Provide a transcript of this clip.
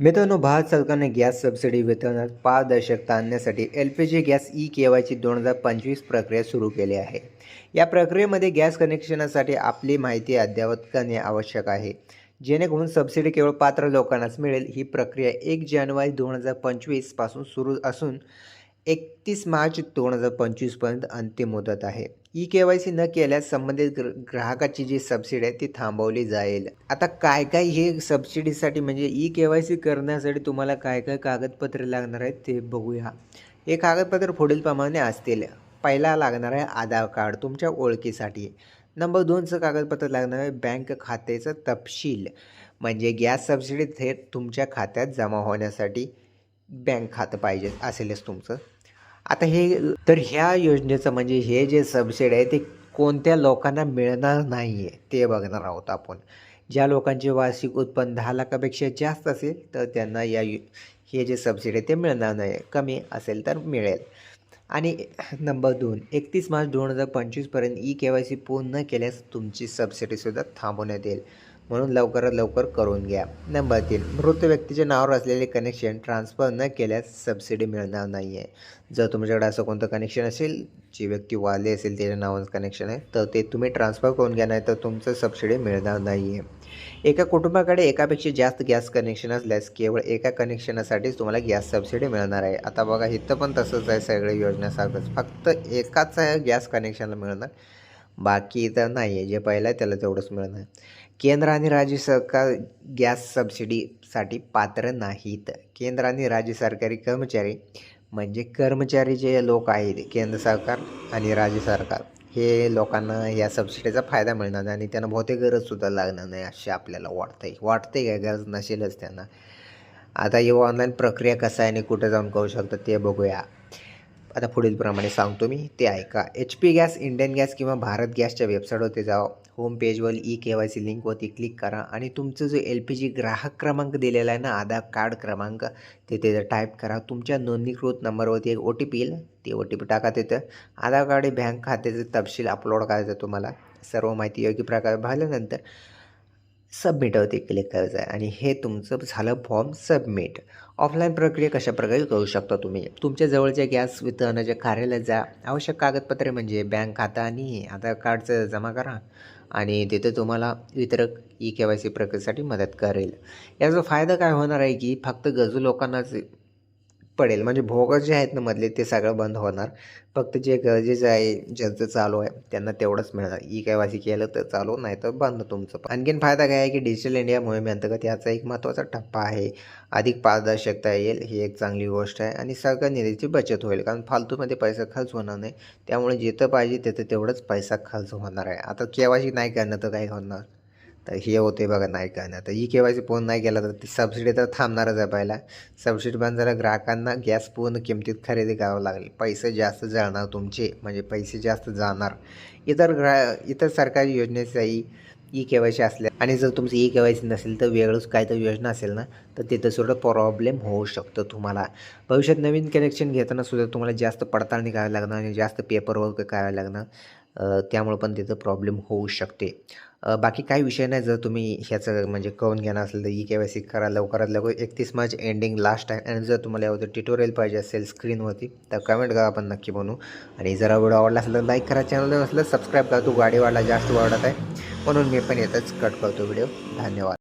मित्रांनो भारत सरकारने gas subsidy वितरणात पारदर्शकता आणण्यासाठी L P G gas E K वायची दोन हजार पंचवीस प्रक्रिया सुरू केली आहे. या प्रक्रियेमध्ये गॅस कनेक्शनासाठी आपली माहिती अद्ययावत करणे आवश्यक आहे. जेणेकरून सबसिडी केवळ पात्र लोकांनाच मिळेल. ही प्रक्रिया एक जानेवारी दोन हजार पंचवीसपासून सुरू असून एकतीस मार्च दोन हजार पंचवीसपर्यंत अंतिम मुदत आहे. ई के वाय सी न केल्यास संबंधित ग्र ग्राहकाची जी सबसिडी आहे ती थांबवली जाईल. आता काय काय हे सबसिडीसाठी म्हणजे ई के वाय सी करण्यासाठी तुम्हाला काय काय कागदपत्रे लागणार आहेत ते बघूया. हे कागदपत्र पुढीलप्रमाणे असतील. पहिला लागणार आहे आधार कार्ड तुमच्या ओळखीसाठी. नंबर दोनचं कागदपत्र लागणार आहे बँक खात्याचं तपशील. म्हणजे गॅस सबसिडी थेट तुमच्या खात्यात जमा होण्यासाठी बँक खातं पाहिजे असेलच तुमचं. आता हे तर ह्या योजनेचं म्हणजे हे जे सबसिडी आहे ते कोणत्या लोकांना मिळणार नाही आहे ते बघणार आहोत आपण. ज्या लोकांचे वार्षिक उत्पन्न दहा लाखापेक्षा जास्त असेल तर त्यांना या हे जे सबसिडी आहे ते मिळणार नाही. कमी असेल तर मिळेल. आणि नंबर दोन एकतीस मार्च दोन हजार पंचवीसपर्यंत ई के वाय सी पूर्ण केल्यास तुमची सबसिडीसुद्धा थांबवण्यात येईल. म्हणून लवकरात लवकर करून घ्या. नंबर तीन. मृत व्यक्तीच्या नावावर असलेले कनेक्शन ट्रान्सफर न केल्यास सबसिडी मिळणार नाही आहे जर तुमच्याकडे असं कोणतं कनेक्शन असेल जी व्यक्ती वारली असेल त्याच्या नावाचं कनेक्शन आहे तर ते तुम्ही ट्रान्सफर करून घ्या नाही तर तुमचं सबसिडी मिळणार नाही आहे एका कुटुंबाकडे एकापेक्षा जास्त गॅस कनेक्शन असल्यास केवळ एका कनेक्शनासाठीच तुम्हाला गॅस सबसिडी मिळणार आहे. आता बघा इथं पण तसंच आहे सगळ्या योजनेसारखंच. फक्त एकाच गॅस कनेक्शनला मिळणार. बाकी इथं नाही आहे जे पहिलं आहे त्याला तेवढंच मिळणार केंद्र आणि राज्य सरकार गॅस सबसिडीसाठी पात्र नाहीत. केंद्र आणि राज्य सरकारी कर्मचारी म्हणजे कर्मचारी जे लोक आहेत केंद्र सरकार आणि राज्य सरकार हे लोकांना या सबसिडीचा फायदा मिळणार नाही आणि त्यांना बहुतेक गरजसुद्धा लागणार नाही असे आपल्याला वाटतंय. वाटते काय? गरज नसेलच त्यांना. आता ही ऑनलाईन प्रक्रिया कसं आहे आणि कुठे जाऊन करू शकतो ते बघूया. आता पुढीलप्रमाणे सांगतो मी ते ऐका. H P gas Indian gas किंवा भारत गॅसच्या वेबसाईटवरती जा होम पेजवर ई के वाय सी लिंकवरती क्लिक करा आणि तुमचं जो एल पी जी ग्राहक क्रमांक दिलेला आहे ना आधार कार्ड क्रमांक तिथे जर टाईप करा. तुमच्या नोंदणीकृत नंबरवरती एक ओ टी पी येईल. ते ओ टी पी टाका तिथं. आधार कार्ड बँक खात्याचे तपशील अपलोड करायचं तुम्हाला. सर्व माहिती योग्य प्रकारे भरल्यानंतर सबमिटवरती क्लिक करायचं आहे आणि हे तुमचं झालं फॉर्म सबमिट ऑफलाईन प्रक्रिया कशा प्रकारे करू शकता तुम्ही? तुमच्या जवळच्या गॅस वितरणाच्या कार्यालयात जा आवश्यक कागदपत्रे म्हणजे बँक खाता आणि आधार कार्डचं जमा करा. आणि तिथे तुम्हाला वितरक ई के वाय सी प्रक्रियेसाठी मदत करेल. याचा फायदा काय होणार आहे की फक्त गरजू लोकांनाच पडेल. म्हणजे भोगस जे आहेत ना मधले ते सगळं बंद होणार. फक्त जे गरजेचं आहे ज्यांचं चालू आहे त्यांना तेवढंच मिळणार. ई काय केलं तर चालू नाही तर बंद तुमचं आणखीन फायदा काय आहे की डिजिटल इंडिया मोहिमेअंतर्गत याचा एक महत्त्वाचा टप्पा आहे. अधिक पारदर्शकता येईल ही एक चांगली गोष्ट आहे आणि सरकार निधीची बचत होईल. कारण फालतूमध्ये पैसा खर्च होणार नाही. त्यामुळे जिथं पाहिजे तिथं तेवढंच पैसा खर्च होणार आहे. आता केवायसी नाही करणं तर काय होणार. तर हे होते बघा नाही करणं तर ई के वाय सी पूर्ण नाही केला तर ती सबसिडी तर थांबणारच आहे पहिला. सबसिडी बंद झाल्या ग्राहकांना गॅस पूर्ण किमतीत खरेदी करावं लागेल. पैसे जास्त जाणार तुमचे म्हणजे पैसे जास्त जाणार. इतर ग्रा इतर सरकारी योजनेचाही ई के वाय सी असल्या आणि जर तुमचं ई के वाय सी नसेल तर वेगळंच काहीतरी योजना असेल ना तर तिथं सुद्धा प्रॉब्लेम होऊ शकतो तुम्हाला. भविष्यात नवीन कनेक्शन घेताना सुद्धा तुम्हाला जास्त पडताळणी करावी लागणार आणि जास्त पेपर वर्क करावं लागणार. त्यामुळं पण तिथं प्रॉब्लेम होऊ शकते. बाकी काही विषय नाही जर तुम्ही ह्याचं म्हणजे करून घेणार असेल तर ई के वाय सी करा लवकरात लवकर एकतीस मार्च एंडिंग लास्ट आहे. आणि जर तुम्हाला यावर ट्युटोरियल पाहिजे असेल स्क्रीनवरती तर कमेंट करा आपण नक्की बनवू. आणि जर व्हिडिओ आवडला असेल तर लाईक करा चॅनल असलं सबस्क्राईब करा. तू गाडीवाला जास्त वाढत आहे. म्हणून मी पण येतच कट करतो व्हिडिओ धन्यवाद.